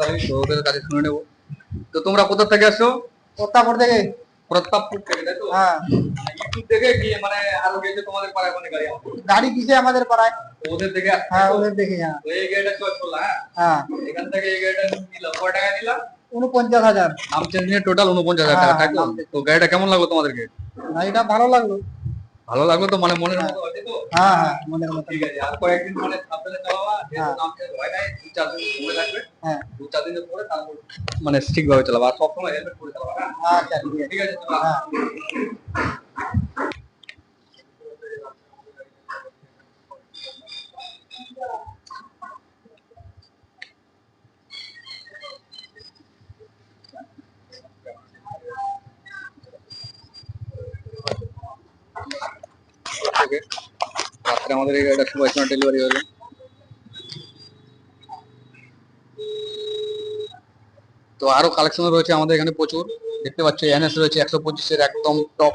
গ্রাহকের কাছে শুনে নেব। তো তোমরা কোথা থেকে আসছো প্রতাপপুর থেকে। প্রতাপপুর থেকে তাই তো? হ্যাঁ। ইউটিউব গিয়ে মানে আরও গেছে তোমাদের পাড়ায় মানে গাড়ি গাড়ি কিসে আমাদের পাড়ায়? ওদের দেখে হ্যাঁ ওদের দেখে হ্যাঁ। তো এই গাড়িটা চয়েস করলাম হ্যাঁ? হ্যাঁ। এখান থেকে এই গাড়িটা নিলাম কয় টাকা নিলাম উনপঞ্চাশ হাজার। নাম চেঞ্জ নিয়ে টোটাল উনপঞ্চাশ হাজার টাকা হ্যাঁ, তো? তো গাড়িটা কেমন লাগল তোমাদেরকে? গাড়িটা ভালো লাগল। ভালো লাগল তো মানে মনে মতো আছে তো? হ্যাঁ হ্যাঁ মনের মতো। ঠিক আছে আর কয়েকদিন মানে সাবধানে চালাবা যেহেতু। নাম নাই দু চার দিন ঘুরে থাকবে হ্যাঁ। দু চার দিনের পরে তারপর মানে ঠিকভাবে চালাবা আর সবসময় হেলমেট পরে চালাবা হ্যাঁ? আচ্ছা ঠিক আছে। ঠিক আছে চলো। হ্যাঁ থেকে রাত্রে আমাদের এই গাড়িটা সুভাষ ডেলিভারি হলো। তো আরও কালেকশন রয়েছে আমাদের এখানে প্রচুর। দেখতে পাচ্ছ এনএস রয়েছে একশো পঁচিশের একদম টপ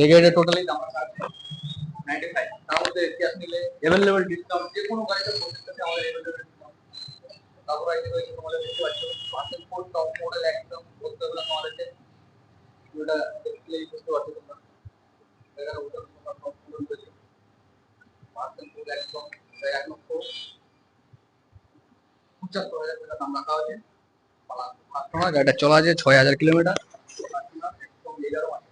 এই টোটালি দাম। নাইনটি ফাইভ তার মধ্যে নিলে অ্যাভেলেবেল ডিসকাউন্ট যে কোনো গাড়িতে আমাদের তারপর এই রয়েছে তোমাদের দেখতে পাচ্ছ পার্সেল কোড টপ মডেল একদম বলতে না তোমাদেরকে ওটা দেখলেই বুঝতে পারছ তোমরা। এখানে ওটা তোমার টপ মডেল রয়েছে। পার্সেল কোড একদম এক লক্ষ পঁচাত্তর হাজার টাকা দাম রাখা হয়েছে। কাস্টমার গাড়িটা চলা আছে ছয় হাজার কিলোমিটার। একদম এগারো মাসে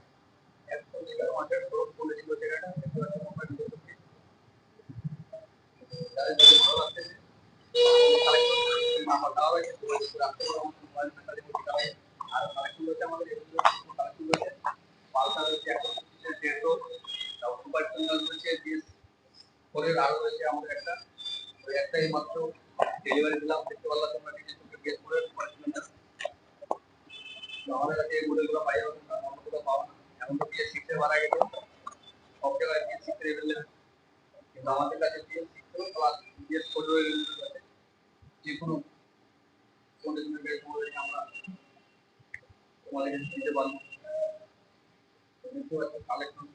একদম এগারো মাসের বলেছিল দেখতে পাচ্ছ তোমরা নিজের চোখে। যাদের যদি ভালো লাগতেছে আমার দেওয়া হয়েছে তো রাখতে পারো আমার মোবাইল নাম্বারে দেওয়া একটাই মাত্র ডেলিভারি দিলাম দেখতে কাছে এই মডেলগুলো পাই কোথাও পাবো না এখন তো সিক্সে মারা গেছে সব জায়গায় বিএস এভেলেবেল কিন্তু আমাদের কাছে বিএস সিক্স প্লাস যে কোনো কন্ডিশনের গাড়ি আমরা তোমাদেরকে দিতে পারব কালেকশন